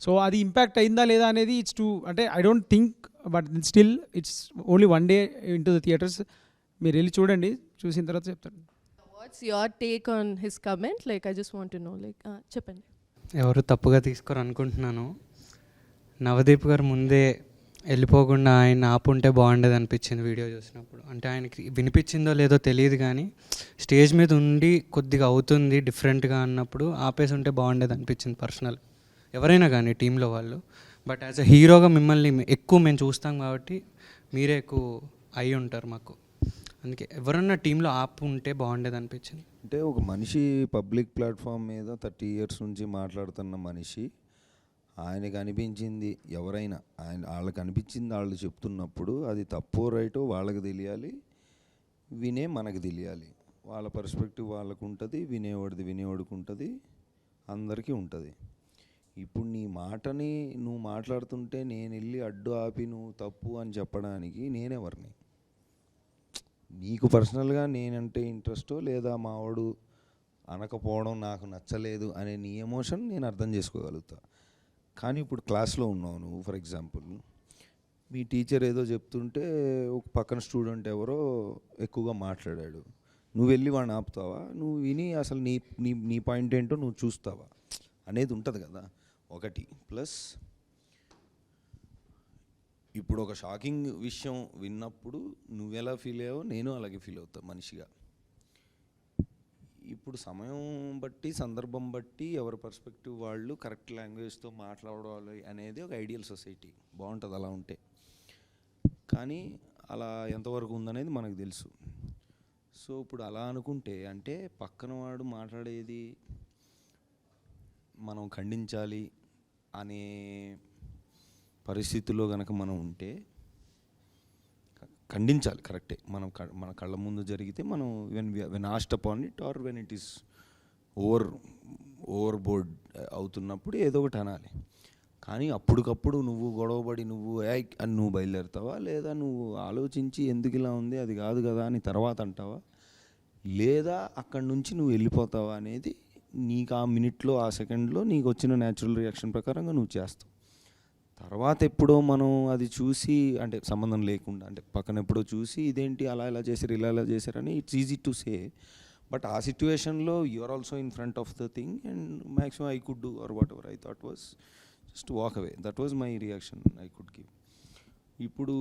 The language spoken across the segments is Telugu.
సో అది ఇంపాక్ట్ అయిందా లేదా అనేది ఇట్స్ టు అంటే I don't think but still it's only one day in to the theatres మీరు వెళ్ళి చూడండి చూసిన తర్వాత చెప్తాను. What's your take on his comment like I just want know like చెప్పండి. ఎవరు తప్పుగా తీసుకోరు అనుకుంటున్నాను. నవదీప్ గారు ముందే వెళ్ళిపోకుండా ఆయన ఆపుంటే బాగుండేది అనిపించింది వీడియో చూసినప్పుడు. అంటే ఆయనకి వినిపించిందో లేదో తెలియదు కానీ స్టేజ్ మీద ఉండి కొద్దిగా అవుతుంది డిఫరెంట్గా అన్నప్పుడు ఆపేసి ఉంటే బాగుండేది అనిపించింది పర్సనల్ ఎవరైనా కానీ టీంలో వాళ్ళు. బట్ యాజ్ అ హీరోగా మిమ్మల్ని ఎక్కువ మేము చూస్తాం కాబట్టి మీరే ఎక్కువ అయి ఉంటారు మాకు. అందుకే ఎవరన్నా టీంలో ఆపు ఉంటే బాగుండేది అనిపించింది. అంటే ఒక మనిషి పబ్లిక్ ప్లాట్ఫామ్ మీద థర్టీ ఇయర్స్ నుంచి మాట్లాడుతున్న మనిషి ఆయనకు అనిపించింది ఎవరైనా. ఆయన వాళ్ళకి అనిపించింది వాళ్ళు చెప్తున్నప్పుడు అది తప్పో రైటో వాళ్ళకి తెలియాలి. వినే మనకు తెలియాలి. వాళ్ళ పర్స్పెక్టివ్ వాళ్ళకు ఉంటుంది వినేవాడిది వినేవాడికి ఉంటుంది అందరికీ ఉంటుంది. ఇప్పుడు నీ మాటని నువ్వు మాట్లాడుతుంటే నేను వెళ్ళి అడ్డు ఆపి నువ్వు తప్పు అని చెప్పడానికి నేనెవరిని నీకు పర్సనల్గా నేనంటే ఇంట్రెస్టో లేదా మావాడు అనకపోవడం నాకు నచ్చలేదు అనే నీ ఎమోషన్ నేను అర్థం చేసుకోగలుగుతా. కానీ ఇప్పుడు క్లాస్లో ఉన్నావు నువ్వు ఫర్ ఎగ్జాంపుల్. మీ టీచర్ ఏదో చెప్తుంటే ఒక పక్కన స్టూడెంట్ ఎవరో ఎక్కువగా మాట్లాడాడు. నువ్వు వెళ్ళి వాడిని ఆపుతావా? నువ్వు విని అసలు నీ నీ నీ పాయింట్ ఏంటో నువ్వు చూస్తావా? అనేది ఉంటుంది కదా. ఒకటి ప్లస్ ఇప్పుడు ఒక షాకింగ్ విషయం విన్నప్పుడు నువ్వెలా ఫీల్ అయ్యావో నేను అలాగే ఫీల్ అవుతా మనిషిగా. ఇప్పుడు సమయం బట్టి సందర్భం బట్టి ఎవరి పర్స్పెక్టివ్ వాళ్ళు కరెక్ట్ లాంగ్వేజ్తో మాట్లాడాలి అనేది ఒక ఐడియల్ సొసైటీ. బాగుంటుంది అలా ఉంటే. కానీ అలా ఎంతవరకు ఉందనేది మనకు తెలుసు. సో ఇప్పుడు అలా అనుకుంటే అంటే పక్కన వాడు మాట్లాడేది మనం ఖండించాలి అనే పరిస్థితిలో కనుక మనం ఉంటే ఖండించాలి కరెక్టే. మనం మన కళ్ళ ముందు జరిగితే మనం when when asked upon it or when it is over overboard అవుతున్నప్పుడు ఏదో ఒకటి అనాలి. కానీ అప్పటికప్పుడు నువ్వు గొడవబడి నువ్వు ఏ అని నువ్వు బయలుదేరుతావా? లేదా నువ్వు ఆలోచించి ఎందుకు ఇలా ఉంది అది కాదు కదా అని తర్వాత అంటావా? లేదా అక్కడి నుంచి నువ్వు వెళ్ళిపోతావా అనేది నీకు ఆ మినిట్లో ఆ సెకండ్లో నీకు వచ్చిన న్యాచురల్ రియాక్షన్ ప్రకారంగా నువ్వు చేస్తావు. తర్వాత ఎప్పుడో మనం అది చూసి అంటే సంబంధం లేకుండా అంటే పక్కన ఎప్పుడో చూసి ఇదేంటి అలా ఇలా చేశారు ఇలా ఇలా చేశారని it's easy to say but ఆ సిచ్యువేషన్లో you're also in front of the thing and maximum I could do or whatever I thought was just walk away that was my reaction I could give ఇప్పుడు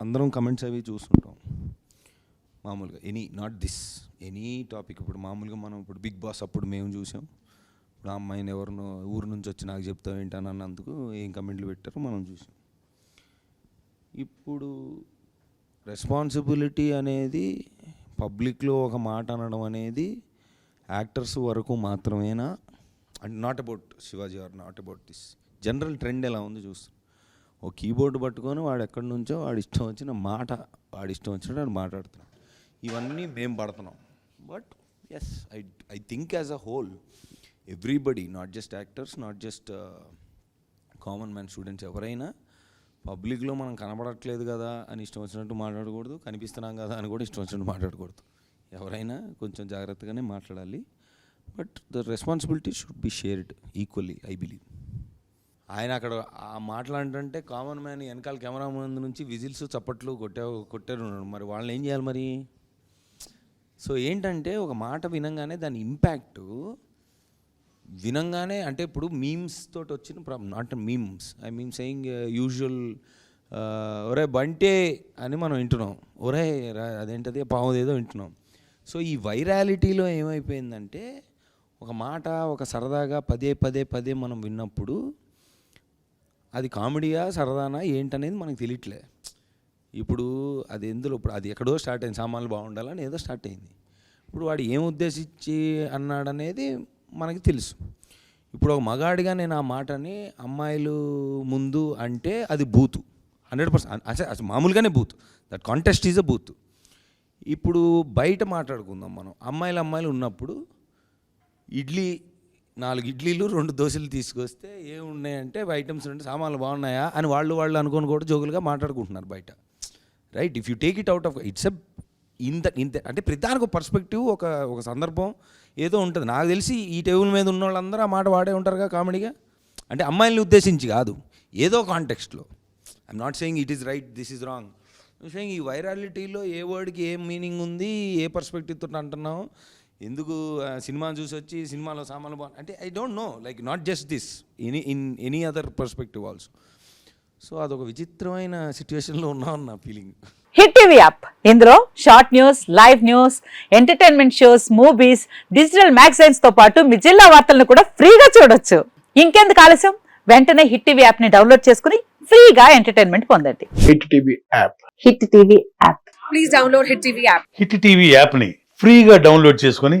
అందరం కమెంట్స్ అవి చూస్తుంటాం. మామూలుగా any not this any topic ఇప్పుడు మామూలుగా మనం ఇప్పుడు బిగ్ బాస్ అప్పుడు మేము చూసాం. ఇప్పుడు ఆ అమ్మాయిని ఎవరినో ఊరు నుంచి వచ్చి నాకు చెప్తావు ఏంటని అన్నందుకు ఏం కమెంట్లు పెట్టారో మనం చూసాం. ఇప్పుడు రెస్పాన్సిబిలిటీ అనేది పబ్లిక్లో ఒక మాట అనడం అనేది యాక్టర్స్ వరకు మాత్రమేనా? And not about Shivaji or not about this general trend ఎలా ఉంది చూస్తాం. ఓ కీబోర్డ్ పట్టుకొని వాడు ఎక్కడి నుంచో వాడి ఇష్టం వచ్చిన మాట వాడి ఇష్టం వచ్చినట్టు వాడు మాట్లాడుతున్నాడు. ఇవన్నీ మేము పడుతున్నాం. But yes I I think as a whole everybody not just actors not just common man students ఎవరైనా పబ్లిక్లో మనం కనబడట్లేదు కదా అని ఇష్టం వచ్చినట్టు మాట్లాడకూడదు కనిపిస్తున్నాం కదా అని కూడా ఇష్టం వచ్చినట్టు మాట్లాడకూడదు. ఎవరైనా కొంచెం జాగ్రత్తగానే మాట్లాడాలి. But the responsibility should be shared equally I believe ఆయన అక్కడ ఆ మాట్లాడంటే కామన్ మ్యాన్ వెనకాల కెమెరా ముందు నుంచి విజిల్స్ చప్పట్లు కొట్టే కొట్టారు. మరి వాళ్ళని ఏం చేయాలి మరి? సో ఏంటంటే ఒక మాట వినంగానే దాని ఇంపాక్ట్ వినంగానే అంటే ఇప్పుడు మీమ్స్ తోటి వచ్చిన problem not memes I mean saying usual ఒరే బంటే అని మనం వింటున్నాం. ఒరే అదేంటది? పావుదేదో వింటున్నాం. సో ఈ వైరాలిటీలో ఏమైపోయిందంటే ఒక మాట ఒక సరదాగా పదే పదే పదే మనం విన్నప్పుడు అది కామెడీయా సరదానా ఏంటనేది మనకు తెలియట్లే. ఇప్పుడు అది ఎందులో ఇప్పుడు అది ఎక్కడో స్టార్ట్ అయింది సామాన్లు బాగుండాలని ఏదో స్టార్ట్ అయింది. ఇప్పుడు వాడు ఏం ఉద్దేశించి అన్నాడనేది మనకి తెలుసు. ఇప్పుడు ఒక మగాడిగా నేను ఆ మాటని అమ్మాయిలు ముందు అంటే అది బూతు. హండ్రెడ్ పర్సెంట్ అసలు మామూలుగానే booth. That contest is a booth. ఇప్పుడు బయట మాట్లాడుకుందాం మనం. అమ్మాయిలు అమ్మాయిలు ఉన్నప్పుడు ఇడ్లీ నాలుగు ఇడ్లీలు రెండు దోశలు తీసుకొస్తే ఏమున్నాయంటే ఐటమ్స్ ఉంటే సామాన్లు బాగున్నాయా అని వాళ్ళు వాళ్ళు అనుకొని కూడా జోకులుగా మాట్లాడుకుంటున్నారు బయట. Right if you take it out of it's a ఇంత ఇంత అంటే ప్రతిదానికి ఒక పర్స్పెక్టివ్ ఒక ఒక సందర్భం ఏదో ఉంటుంది. నాకు తెలిసి ఈ టేబుల్ మీద ఉన్న వాళ్ళందరూ ఆ మాట వాడే ఉంటారుగా కామెడీగా? అంటే అమ్మాయిల్ని ఉద్దేశించి కాదు. ఏదో కాంటెక్స్ట్లో I'm not saying it is right this is wrong saying ఈ వైరాలిటీలో ఏ వర్డ్కి ఏం మీనింగ్ ఉంది ఏ పర్స్పెక్టివ్ అంటున్నావు? ఎందుకు సినిమా సినిమాని చూసి వచ్చి సినిమాలో సామాన్లు బాగు అంటే I don't know like not just this any in any other perspective also so అదొక విచిత్రమైన సిచ్యువేషన్లో ఉన్నామని నా ఫీలింగ్. Hit TV app. ఇందులో short news live news entertainment shows movies digital మ్యాగజైన్స్తో పాటు మీ జిల్లా వార్తలను కూడా ఫ్రీగా చూడొచ్చు. ఇంకెందుకు ఆలస్యం? వెంటనే హిట్ టీవీ యాప్ని డౌన్లోడ్ చేసుకుని ఫ్రీగా ఎంటర్టైన్మెంట్ పొందండి. Hit TV app. Hit TV app. Hit TV యాప్ని ఫ్రీగా డౌన్లోడ్ చేసుకొని